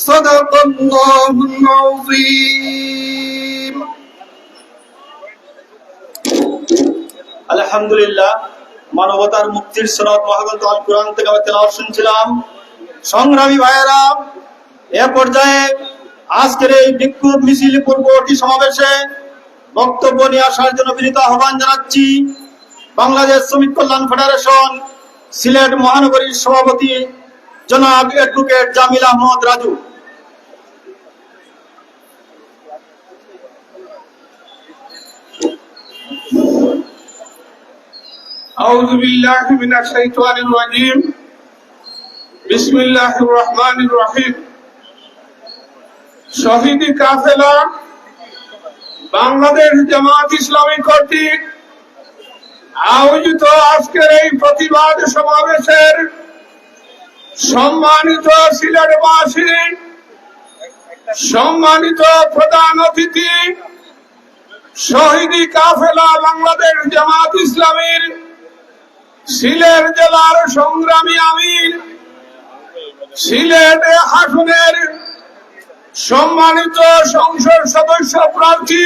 صدق الله العظيم আলহামদুলিল্লাহ মানবতার মুক্তির সনদ মহাগ্রন্থ আল কোরআন থেকে আমরা তেলাওয়াত শুনছিলাম সংগ্রামী ভাইয়েরা এ পর্যায়ে আজকের এই বিক্ষোভ মিছিল পূর্ববর্তী সমাবেশে বক্তব্য নিয়ে আসার জন্য বিনীত আহ্বান জানাচ্ছি বাংলাদেশ শ্রমিক কল্যাণ ফেডারেশন সিলেট মহানগরীর সভাপতি জনাব অ্যাডভোকেট জামিল আহমদ রাজু أعوذ بالله من الشيطان الرجيم بسم الله الرحمن الرحيم শহীদ কাফেলা বাংলাদেশ জামাত ইসলামী কর্তৃক আয়োজিত আজকের এই প্রতিবাদ সমাবেশের সম্মানিত সিলেটবাসী সম্মানিত প্রধান অতিথি শহীদি কাফেলা বাংলাদেশ জামাত ইসলামীর সিলেট জেলার সংগ্রামী আমির সিলেট আসনের সম্মানিত সংসদ সদস্য প্রার্থী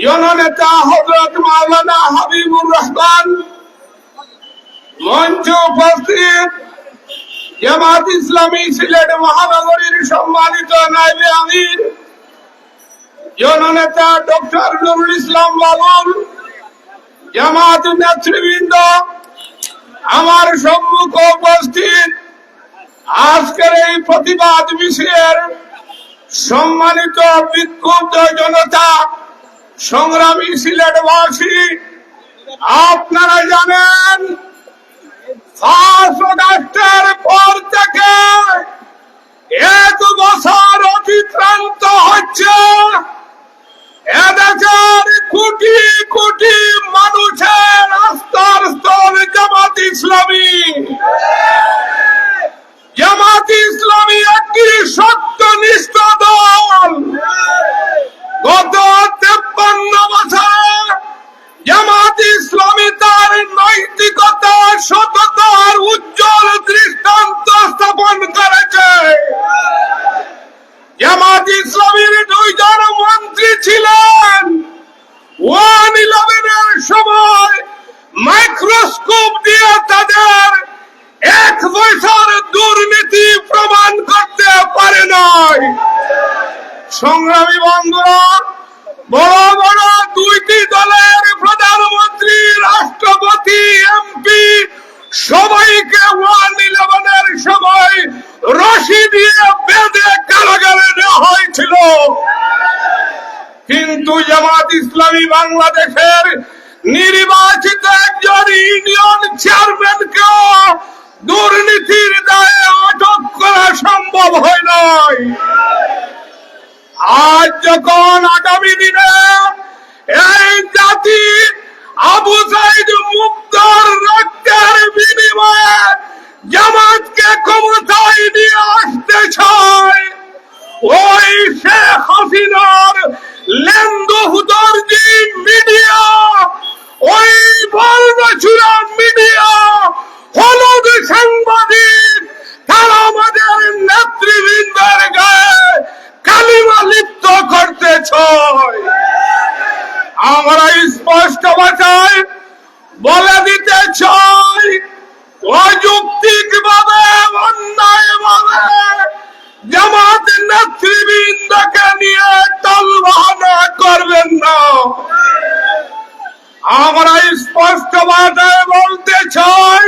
জননেতা হজরত মাওলানা হাবিবুর রহমান, মঞ্চ উপস্থিত জামাত ইসলামী সিলেট মহানগরীর সম্মানিত নাইবে আমির জননেতা ডক্টর নুরুল ইসলাম বাবুল জামাত নেতৃবৃন্দ, আমার সম্মুখ উপস্থিত আজকের এই প্রতিবাদ মিছিলের সম্মানিত বিক্ষুব্ধ জনতা, সংগ্রামী সিলেটবাসী, আপনারা জানেন আগস্টের পর থেকে এক বছর অতিক্রান্ত হচ্ছে। এদেশের কোটি কোটি মানুষের আস্থার স্থল জামাত ইসলামী। হাসিনার লেন্দু হুদরজি মিডিয়া, ওই বলবছুরা মিডিয়া, হলুদ সাংবাদিক, তারা আমাদের নেতৃবৃন্দের গায়ে কালিমা লিপ্ত করতে ছয় আমরা স্পষ্ট ভাষায় বলে দিতে চাই অযৌক্তিক ভাবে অন্যায় ভাবে জামাত নেতৃবৃন্দকে নিয়ে তলবাহনা করবেন না। আমরা স্পষ্ট ভাষায় বলতে চাই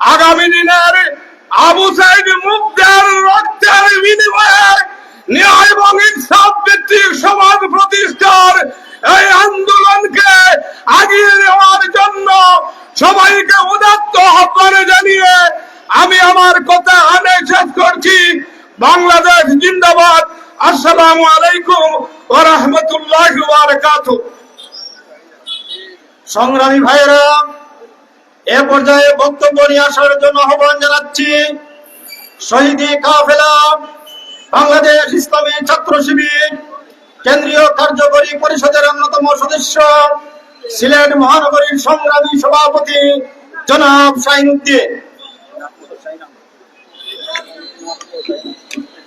আগামী দিনের আবু সাইদ মুক্তার রক্তের বিনিময়ে ন্যায় এবং ইনসাফ ভিত্তিক সমাজ প্রতিষ্ঠার এই আন্দোলনকে আগিয়ে নেওয়ার জন্য সবাইকে উদাত্ত আহ্বানে জানিয়ে আমি আমার কথা আনে শেষ করছি। বাংলাদেশ জিন্দাবাদ। আসসালাম আলাইকুম ও রহমতুল্লাহ সংগ্রামী ভাইরা এ পর্যায়ে বক্তব্য নিয়ে আসার জন্য আহ্বান জানাচ্ছি শহীদি কাফেলা বাংলাদেশ ইসলামী ছাত্র শিবির কেন্দ্রীয় কার্যকরী পরিষদের অন্যতম সদস্য সিলেট মহানগরীর সংগ্রামী সভাপতি জনাব শাহিনুদ্দিন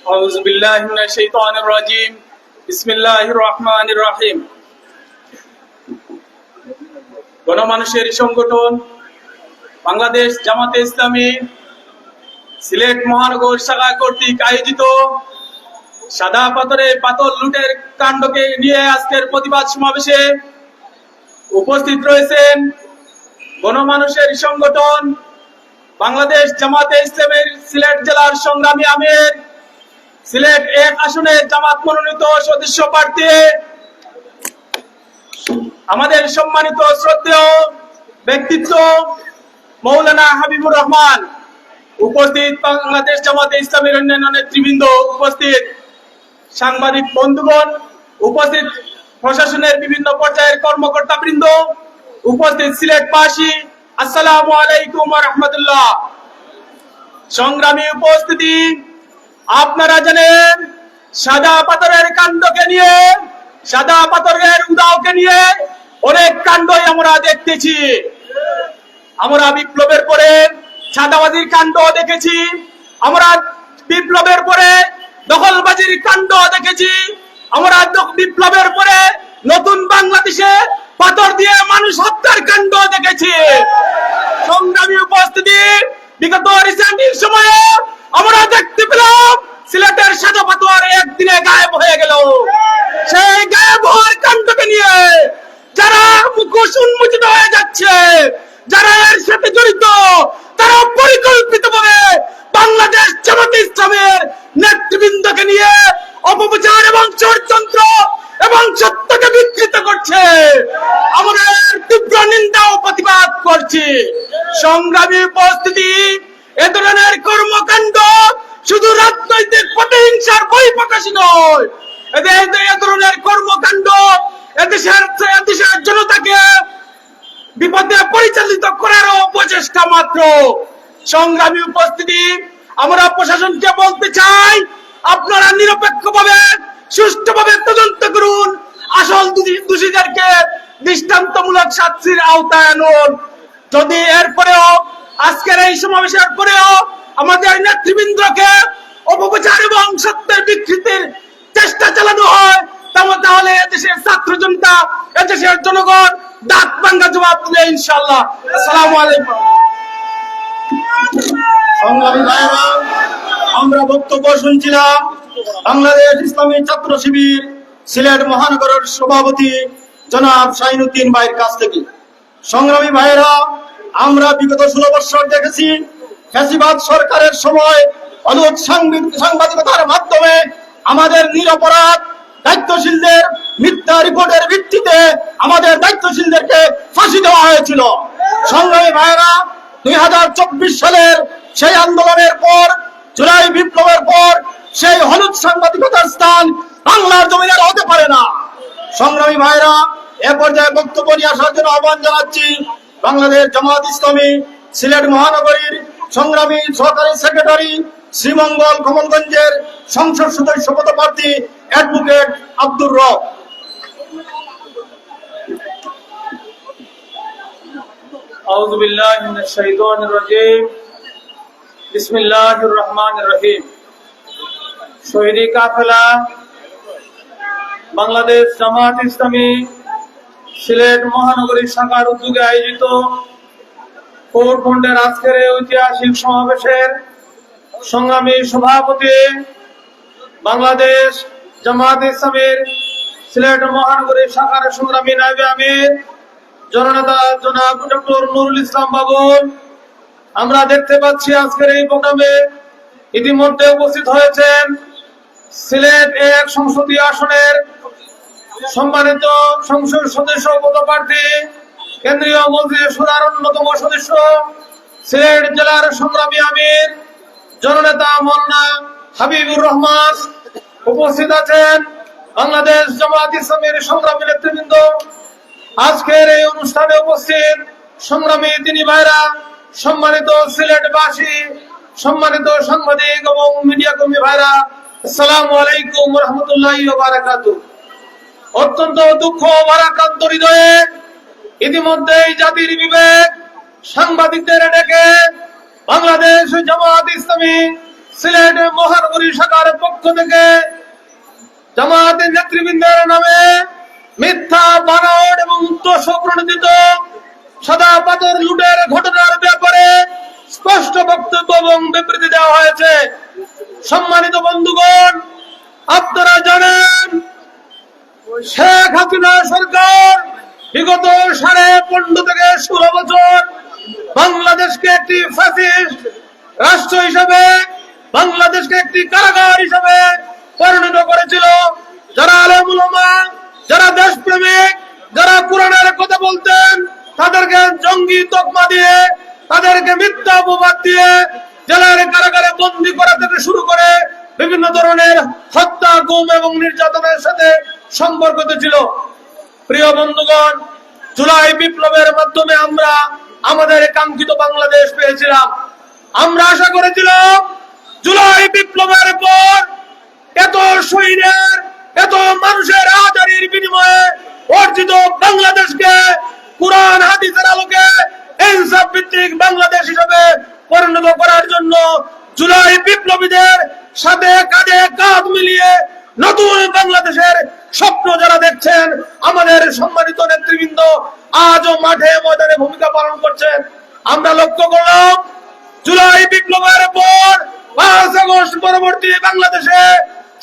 أعوذ بالله من الشيطان الرجيم بسم الله الرحمن الرحيم গণমানুষের সংগঠন বাংলাদেশ জামাতে ইসলামী সিলেট মহানগর শাখা কর্তৃক আয়োজিত সাদা পাথরে পাথর লুটের কাণ্ডকে নিয়ে আজকের প্রতিবাদ সমাবেশে উপস্থিত রয়েছেন গণমানুষের সংগঠন বাংলাদেশ জামাতে ইসলামের সিলেট জেলার সংগ্রামী আমির, সিলেট এক আসনে জামাত মনোনীত সদস্য প্রার্থী, আমাদের সম্মানিত শ্রদ্ধেয় ব্যক্তিত্ব মৌলানা হাবিবুর রহমান, উপস্থিত বাংলাদেশ জামাতে ইসলামের অন্যান্য নেতৃবৃন্দ উপস্থিত, সাংবাদিক বন্ধুগণ উপস্থিত, প্রশাসনের বিভিন্ন পর্যায়ের কর্মকর্তা বৃন্দ উপস্থিত, সিলেটবাসী, আসসালামু আলাইকুম রহমতুল্লাহ। সংগ্রামী উপস্থিতি, আপনারা জানেন, সাদা পাথরের কাণ্ডকে নিয়ে, সাদা পাথরের উদাওকে নিয়ে অনেক কাণ্ডই আমরা দেখতেছি। আমরা বিপ্লবের পরে সাদাবাজির কাণ্ড দেখেছি। আমরা বিপ্লবের পরে দখলবাজির কাণ্ড দেখেছি। আমরা বিপ্লবের পরে নতুন বাংলাদেশে পাথর দিয়ে মানুষ হত্যার কাণ্ড দেখেছি। সংগ্রামী উপস্থিতি বিগত রিসেন্টের সময়ে আমরা দেখতে পেলাম সিলেটের সাদা পাথর একদিনে গায়েব হয়ে গেল। সেই গায়েব হওয়ার কাণ্ডকে নিয়ে যারা মুখোশ উন্মোচিত হয়ে যাচ্ছে যারা এর সাথে জড়িত, তারা পরিকল্পিত ভাবে বাংলাদেশ জামাতে ইসলামের নেতৃবৃন্দকে নিয়ে অপপ্রচার এবং ষড়যন্ত্র এবং সত্যকে বিকৃত করছে। আমরা তীব্র নিন্দা ও প্রতিবাদ করছি। সংগ্রামী উপস্থিতি, এ ধরনের কর্মকাণ্ড শুধু রাজনৈতিক প্রতিহিংসার বই প্রকাশী নয়। এদের এ ধরনের কর্মকাণ্ড এদেশের এদেশের জনতাকে বিপদে পরিচালিত করারও প্রচেষ্টা মাত্র। সংগ্রামী উপস্থিতি, আমরা প্রশাসনকে বলতে চাই, আপনারা নিরপেক্ষভাবে, সুষ্ঠুভাবে তদন্ত করুন। আসল দোষী- দোষীদেরকে দৃষ্টান্তমূলক শাস্তির আওতায় আনুন। যদি এরপরেও, আজকের এই সমাবেশের পরেও আমাদের নেতৃবৃন্দকে অপপ্রচার এবং সত্যের বিকৃতির চেষ্টা চালানো হয়, তাহলে এদেশের ছাত্র জনতা, এদেশের জনগণ দাঁত ভাঙ্গা জবাব দিলে ইনশাল্লাহ আসসালামু আলাইকুম। আমরা বক্তব্য শুনছিলাম বাংলাদেশ ইসলামী ছাত্র শিবির সিলেট মহানগরের সভাপতি জনাব শাহিনুদ্দিন ভাইয়ের কাছ থেকে। সংগ্রামী ভাইয়েরা, আমরা বিগত ষোলো বছর দেখেছি ফ্যাসিবাদ সরকারের সময় সাংবিদ- সাংবাদিকতার মাধ্যমে আমাদের নিরপরাধ দায়িত্বশীলদের মিথ্যা রিপোর্টের ভিত্তিতে আমাদের দায়িত্বশীলদেরকে ফাঁসি দেওয়া হয়েছিল। সংগ্রামী ভাইয়েরা, দুই সালের সেই আন্দোলনের পর, জুলাই বিপ্লবের পর সেই হলুদ সাংবাদিকতার স্থান বাংলার জমিনে আর হতে পারে না। সংগ্রামী ভাইরা এ পর্যায়ে বক্তব্য নিয়ে আসার জন্য আহ্বান জানাচ্ছি বাংলাদেশ জামাত ইসলামী সিলেট মহানগরীর সংগ্রামী সহকারী সেক্রেটারি শ্রীমঙ্গল কমলগঞ্জের সংসদ সদস্য পদপ্রার্থী অ্যাডভোকেট আব্দুর রব أعوذ بالله من الشيطان الرجيم بسم الله الرحمن الرحيم শহীদি কাফেলা বাংলাদেশ জামাত ইসলামী সিলেট মহানগরী শাখার উদ্যোগে আয়োজিত কোর্ট বন্ডের আজকের এই ঐতিহাসিক সমাবেশের সংগ্রামী সভাপতি বাংলাদেশ জামাত ইসলামের সিলেট মহানগরী শাখার সংগ্রামী নাইবে আমির, জননেতা জনাব ডক্টর নুরুল ইসলাম বাবুল আমরা দেখতে পাচ্ছি আজকের এই প্রোগ্রামে ইতিমধ্যে উপস্থিত হয়েছেন সিলেট এক সংসদীয় আসনের সম্মানিত সংসদ সদস্য, পদপ্রার্থী, কেন্দ্রীয় মন্ত্রী সুরার অন্যতম সদস্য, সিলেট জেলার সংগ্রামী আমির। জননেতা মৌলানা হাবিবুর রহমান উপস্থিত আছেন বাংলাদেশ জামাত ইসলামের সংগ্রামী নেতৃবৃন্দ। আজকের এই অনুষ্ঠানে উপস্থিত সংগ্রামী তিনি ভাইরা, সম্মানিত সিলেটবাসী, সম্মানিত সাংবাদিক এবং মিডিয়া কর্মী ভাইরা, আসসালামু আলাইকুম রহমতুল্লাহ বারাকাতু। অত্যন্ত দুঃখ ভারাক্রান্ত হৃদয়ে ইতিমধ্যেই জাতির বিবেক সাংবাদিকদের ডেকে বাংলাদেশ জামাত ইসলামী সিলেট মহানগরী শাখার পক্ষ থেকে জামাতের নেতৃবৃন্দের নামে মিথ্যা বানাওয়াট এবং প্রণোদিত সাদা পাথর লুটের ঘটনার ব্যাপারে স্পষ্ট বক্তব্য এবং বিবৃতি দেওয়া হয়েছে। সম্মানিত বন্ধুগণ, আপনারা জানেন, শেখ হাসিনা সরকার বিগত সাড়ে পনেরো থেকে ষোলো বছর বাংলাদেশকে একটি ফ্যাসিস্ট রাষ্ট্র হিসেবে, বাংলাদেশকে একটি কারাগার হিসেবে পরিণত করেছিল। যারা আলমুলমা যারা দেশপ্রেমিক, যারা কোরআনের কথা বলতেন, তাদেরকে জঙ্গি তকমা দিয়ে, তাদেরকে মিথ্যা অপবাদ দিয়ে জেলার কারাগারে বন্দি করা থেকে শুরু করে বিভিন্ন ধরনের হত্যা, গুম এবং নির্যাতনের সাথে সম্পর্কিত ছিল। প্রিয় বন্ধুগণ, জুলাই বিপ্লবের মাধ্যমে আমরা আমাদের কাঙ্ক্ষিত বাংলাদেশ পেয়েছিলাম। আমরা আশা করেছিলাম জুলাই বিপ্লবের পর এত শহীদের এত মানুষের আজারির বিনিময়ে অর্জিত বাংলাদেশকে কোরআন, হাদিসের আলোকে ইনসাফ ভিত্তিক বাংলাদেশ হিসেবে পরিণত করার জন্য জুলাই বিপ্লবীদের সাথে কাঁধে কাঁধ মিলিয়ে নতুন বাংলাদেশের স্বপ্ন যারা দেখছেন, আমাদের সম্মানিত নেতৃবৃন্দ, আজও মাঠে ময়দানে ভূমিকা পালন করছেন। আমরা লক্ষ্য করলাম, জুলাই বিপ্লবের পর পাঁচ আগস্ট পরবর্তী বাংলাদেশে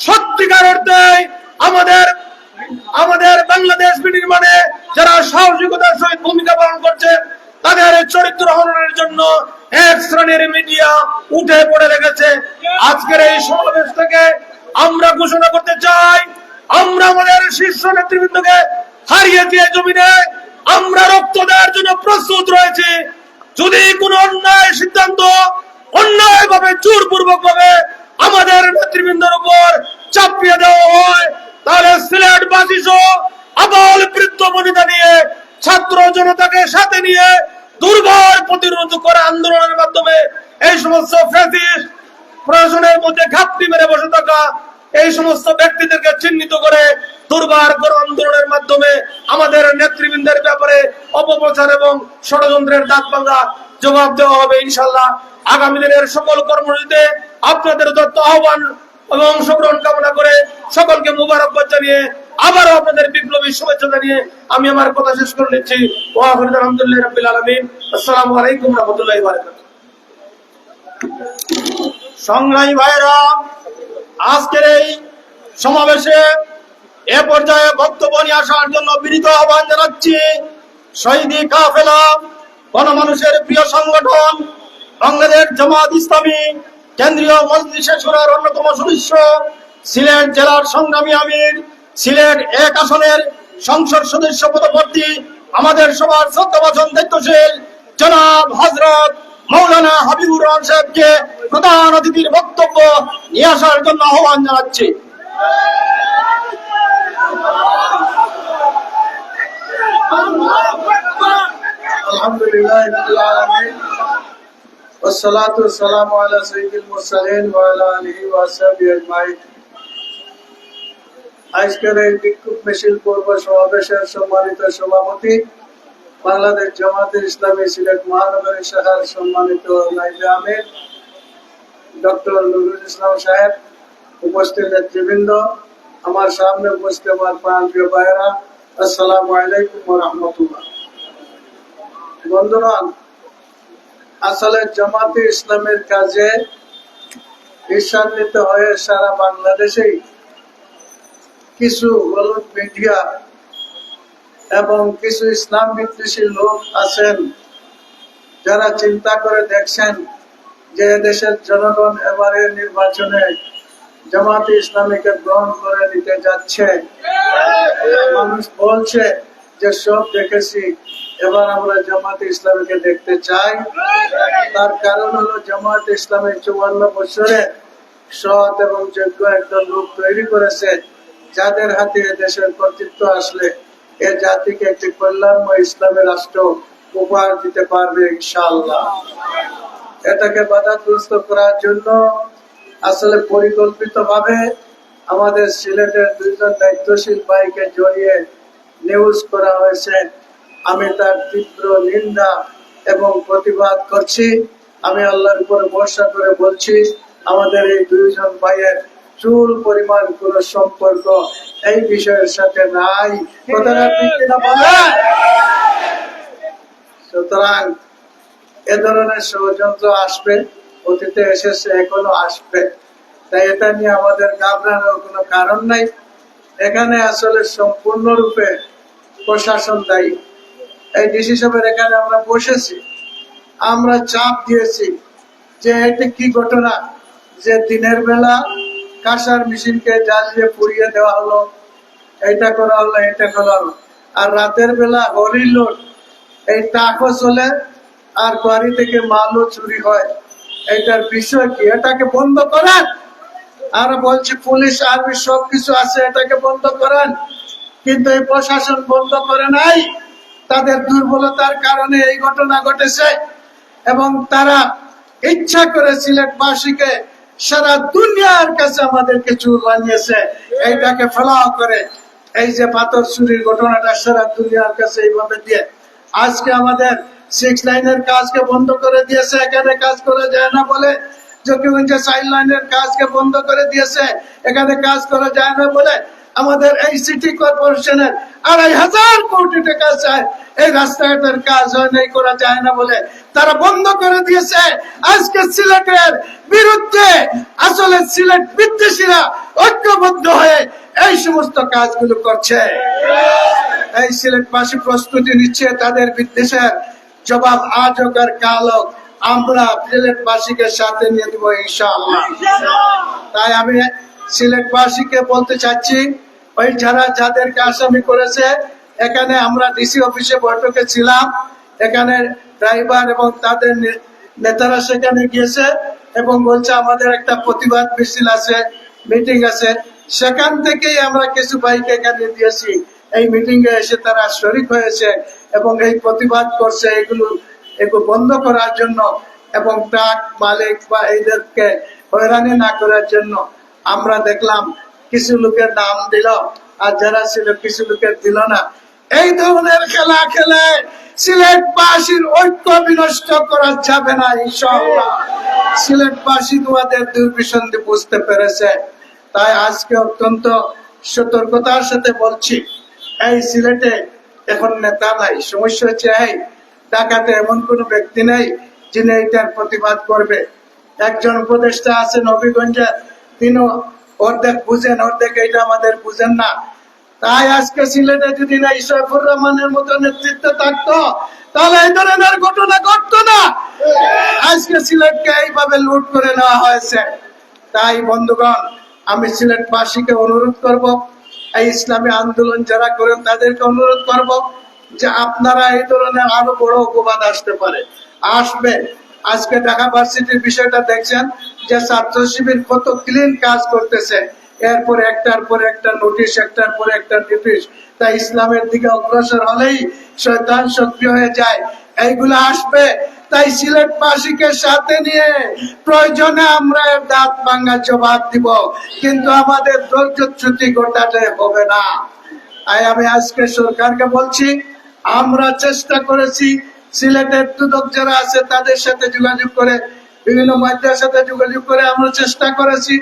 সত্যিকার অর্থে আমাদের আমাদের বাংলাদেশ বিনির্মাণে যারা সাহসিকতার সহিত ভূমিকা পালন করছে তাদের চরিত্র হরণের জন্য এক শ্রেণির মিডিয়া উঠে পড়ে লেগেছে। আজকের এই সমাবেশ থেকে আমরা ঘোষণা করতে চাই, আমরা আমাদের শীর্ষ নেতৃবৃন্দকে হারিয়ে দিয়ে জমিনে আমরা রক্ত দেওয়ার জন্য প্রস্তুত রয়েছে। যদি কোনো অন্যায় সিদ্ধান্ত অন্যায় ভাবে জোরপূর্বক ভাবে আমাদের নেতৃবৃন্দের উপর চাপিয়ে দেওয়া হয়, তাহলে সিলেট বাসী সহ আবাল বৃদ্ধ বনিতা নিয়ে, ছাত্র জনতাকে সাথে নিয়ে দুর্বল প্রতিরোধ করে আন্দোলনের মাধ্যমে এই সমস্ত ফ্যাসিস্ট প্রশাসনের মধ্যে ঘাপটি মেরে বসে থাকা এই সমস্ত ব্যক্তিদেরকে চিহ্নিত করে দুর্বার করে আন্দোলনের মাধ্যমে আমাদের নেতৃবৃন্দের ব্যাপারে অপপ্রচার এবং ষড়যন্ত্রের দাঁত ভাঙ্গা জবাব দেওয়া হবে ইনশাল্লাহ আগামী দিনের সকল কর্মসূচিতে আপনাদের দত্ত আহ্বান এবং অংশগ্রহণ কামনা করে সকলকে মুবারকবাদ জানিয়ে আবারও আপনাদের বিপ্লবী শুভেচ্ছা জানিয়ে আমি আমার কথা শেষ করে নিচ্ছি। আলহামদুলিল্লাহ রাব্বিল আলামিন। আসসালামু আলাইকুম রহমতুল্লাহি সংগ্রামী ভাইরা আজকের এই সমাবেশে এ পর্যায়ে বক্তব্য নিয়ে আসার জন্য বিনীত আহ্বান জানাচ্ছি। শহীদি কাফেলা, গণমানুষের প্রিয় সংগঠন, বাংলাদেশ জামাত ইসলামী, কেন্দ্রীয় মজলিসে সুরার অন্যতম সদস্য, সিলেট জেলার সংগ্রামী আমির, সিলেট এক আসনের সংসদ সদস্য পদপ্রার্থী, আমাদের সবার শ্রদ্ধাভাষণ দায়িত্বশীল জনাব হজরত মৌলানা হাবিবুর রহমান সাহেবকে প্রধান অতিথির বক্তব্য নিয়ে আসার জন্য আহ্বান জানাচ্ছি الحمد لله رب العالمين والصلاة والسلام على سيد المرسلين وعلى آله وصحبه أجمعين আজকের এই বিক্ষোভ মিছিল পূর্ব সমাবেশের সম্মানিত সভাপতি বাংলাদেশ জামাতে ইসলামী সিলেট মহানগরী শাখার সম্মানিত নাইবে আমির, ডক্টর নুরুল ইসলাম সাহেব, উপস্থিত নেতৃবৃন্দ, আমার সামনে উপস্থিত আমার প্রাণ প্রিয় ভাইয়েরা, আসসালামু আলাইকুম রাহমাতুল্লাহ। বন্ধুগণ, আসলে জামাতে ইসলামের কাজে ঈর্ষান্বিত হয়ে সারা বাংলাদেশেই কিছু হলুদ মিডিয়া এবং কিছু ইসলাম বিদ্বেষী লোক আছেন যারা চিন্তা করে দেখছেন যে দেশের জনগণ এবারে নির্বাচনে জামাতে ইসলামীকে গ্রহণ করে নিতে যাচ্ছে। মানুষ বলছে যে, সব দেখেছি, এবার আমরা জামাত ইসলামীকে দেখতে চাই। তার কারণ হলো জামাত ইসলামী চুয়ান্ন বছরে সৎ এবং যোগ্য একজন লোক তৈরি করেছে, যাদের হাতে দেশের কর্তৃত্ব আসলে। এ জাতিকে একটি কল্যাণময় ইসলামী রাষ্ট্র উপহার দিতে পারবে এটাকে বাধাগ্রস্ত করার জন্য আসলে আমাদের সিলেটের দুইজন দায়িত্বশীল ভাইকে জড়িয়ে নিউজ করা হয়েছে। আমি তার তীব্র নিন্দা এবং প্রতিবাদ করছি। আমি আল্লাহর উপরে ভরসা করে বলছি, আমাদের এই দুইজন ভাইয়ের চুল পরিমাণ কোন সম্পর্ক এই বিষয়ের সাথে নাই? সুতরাং এ ধরনের ষড়যন্ত্র আসবে, অতীতে এসেছে, এখনও আসবে। তাই এটা নিয়ে আমাদের ঘাবড়ানোর কোনো কারণ নাই। এখানে আসলে সম্পূর্ণরূপে প্রশাসন দায়ী। এই ডিসি সাহেবের এখানে আমরা বসেছি। আমরা চাপ দিয়েছি যে এটি কি ঘটনা, যে দিনের বেলা কাঁসার মেশিনকে জাল দিয়ে পুড়িয়ে দেওয়া হলো। এটা করা হলো এটা করা হলো। আর রাতের বেলা হরি লোড এই টাকও চলে আর বাড়ি থেকে মালও চুরি হয়। এটার বিষয় কি? এটাকে বন্ধ করেন। আর বলছি, পুলিশ, আর্মি, সবকিছু আছে, এটাকে বন্ধ করেন। কিন্তু এই প্রশাসন বন্ধ করে নাই। তাদের দুর্বলতার কারণে এই ঘটনা ঘটেছে। এবং তারা ইচ্ছা করে সিলেটবাসীকে সারা দুনিয়ার কাছে আমাদেরকে চুর বানিয়েছে। এইটাকে ফেলাও করে। এই যে পাথর চুরির ঘটনাটা সারা দুনিয়ার কাছে এইভাবে দিয়ে। আজকে আমাদের সিক্স লাইনের কাজকে বন্ধ করে দিয়েছে। এখানে কাজ করা যায় না বলে যে চাইল্ড লাইনের কাজকে বন্ধ করে দিয়েছে। এখানে কাজ করা যায় না বলে আমাদের এই সিটি কর্পোরেশনের আড়াই হাজার কোটি টাকা চায় এই রাস্তাঘাটের কাজ হয় নাই করা যায় না বলে তারা বন্ধ করে দিয়েছে। আজকে সিলেটের বিরুদ্ধে আসলে সিলেট বিদ্বেষীরা ঐক্যবদ্ধ হয়ে এই সমস্ত কাজগুলো করছে। এই সিলেটবাসী প্রস্তুতি নিচ্ছে তাদের বিদ্বেষের জবাব আজ হোক আর কাল হোক আমরা সিলেটবাসীকে সাথে নিয়ে দিব ইনশাআল্লাহ। তাই আমি সিলেটবাসীকে বলতে চাচ্ছি ওই যারা যাদেরকে আসামি করেছে, এখানে আমরা ডিসি অফিসে বৈঠকে ছিলাম। এখানে ড্রাইভার এবং তাদের নেতারা সেখানে গিয়েছে এবং বলছে, আমাদের একটা প্রতিবাদ মিছিল আছে, মিটিং আছে। সেখান থেকেই আমরা কিছু বাইক এখানে দিয়েছি। এই মিটিং এ এসে তারা শরিক হয়েছে এবং এই প্রতিবাদ করছে এগুলো এগুলো বন্ধ করার জন্য এবং ট্রাক মালিক বা এদেরকে হয়রানি না করার জন্য আমরা দেখলাম কিছু লোকের নাম দিল, আর যারা ছিল কিছু লোকের দিল না। এই ধরনের খেলা খেলে সিলেটবাসীর ঐক্য বিনষ্ট করা যাবে না সিলেটবাসী তোমাদের দুর্বিসন্ধি বুঝতে পেরেছে। তাই আজকে অত্যন্ত সতর্কতার সাথে বলছি, এই সিলেটে এখন নেতা নাই। সমস্যা হচ্ছে, এই ঢাকাতে এমন কোন ব্যক্তি নেই যিনি এটার প্রতিবাদ করবে। একজন উপদেষ্টা আছে নবীগঞ্জে, তিনিও অর্ধেক বুঝেন, অর্ধেক এটা আমাদের বুঝেন না। তাই আজকে সিলেটে যদি না ইশরাফুর রহমানের মতো নেতৃত্ব থাকতো, তাহলে এই ধরনের ঘটনা ঘটতো না। আজকে সিলেটকে এইভাবে লুট করে নেওয়া হয়েছে। তাই বন্ধুগণ, আমি সিলেট সিলেটবাসীকে অনুরোধ করব, এই ইসলামী আন্দোলন যারা করেন, তাদেরকে অনুরোধ করব যে আপনারা এই ধরনের আরও বড় অপবাদ আসতে পারে। আসবে। আজকে ঢাকা ভার্সিটির বিষয়টা দেখছেন যে ছাত্র শিবির কত ক্লিন কাজ করতেছে। এরপর একটার পর একটা নোটিশ একটার পর একটা নোটিশ তাই ইসলামের দিকে অগ্রসর হলেই শয়তান সক্রিয় হয়ে যায়। এইগুলো আসবে। তাই সিলেট সিলেটবাসীকে সাথে নিয়ে প্রয়োজনে আমরা এর দাঁত ভাঙ্গা জবাব দিব। কিন্তু আমাদের ধৈর্যচ্যুতি ঘটাতে হবে না। তাই আমি আজকে সরকারকে বলছি, আমরা চেষ্টা করেছি সিলেটের দুদক যারা আছে, তাদের সাথে যোগাযোগ করে, বিভিন্ন মাধ্যমের সাথে যোগাযোগ করে আমরা চেষ্টা করেছি।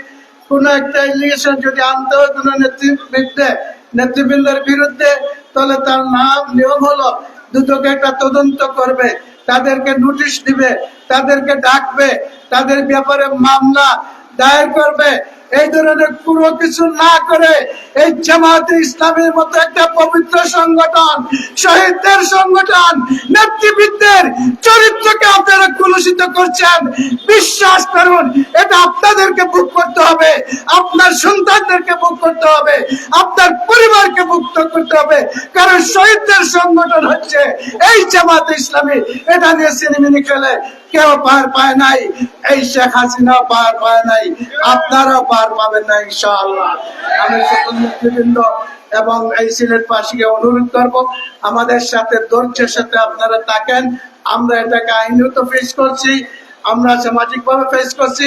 কোন একটা ইলিগেশন যদি আনতে হয়, কোন নেতৃবৃন্দে, নেতৃবৃন্দের বিরুদ্ধে, তাহলে তার নাম, নিয়ম হলো, দুদক একটা তদন্ত করবে, তাদেরকে নোটিশ দিবে, তাদেরকে ডাকবে, তাদের ব্যাপারে মামলা দায়ের করবে এই ধরনের কোনো কিছু না করে এই জামাতে ইসলামের মতো একটা পবিত্র সংগঠন, শহীদদের সংগঠন, নেতৃবৃন্দের চরিত্রকে আপনারা কলুষিত করছেন। বিশ্বাস করুন, এটা আপনাদেরকে বুক করতে হবে, আপনার সন্তানদেরকে বুক করতে হবে, আপনার পরিবারকে মুক্ত করতে হবে। কারণ শহীদদের সংগঠন হচ্ছে এই জামাত ইসলামী। এটা নিয়ে সিনেমিনি খেলে কেউ পার পায় নাই, এই শেখ হাসিনা পার পায় নাই, আপনারাও পার পাবেন না ইনশাআল্লাহ। আমি সকল মুক্তিবৃন্দ এবং এই সিলেট পাশিকে অনুরোধ করব, আমাদের সাথে ধৈর্যের সাথে আপনারা থাকেন, আমরা এটাকে আইনত ফেস করছি, আমরা সামাজিক ভাবে ফেস করছি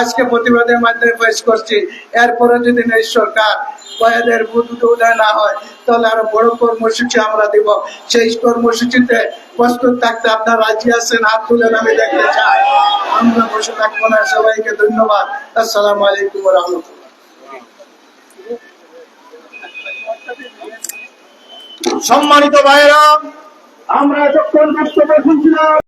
আজকে প্রতিবাদের মাধ্যমে ফেস করছি। এরপরে যদি এই সরকার কয়েদের উদয় না হয়, তাহলে আরও বড় কর্মসূচি আমরা দিব। সেই কর্মসূচিতে প্রস্তুত থাকতে আপনার রাজি আছেন? হাত তুলে আমি দেখতে চাই। আমরা বসে থাকব না। সবাইকে ধন্যবাদ। আসসালামু আলাইকুম রহমতুল্লাহ সম্মানিত ভাইয়েরা, আমরা যখন বক্তব্য শুনছিলাম।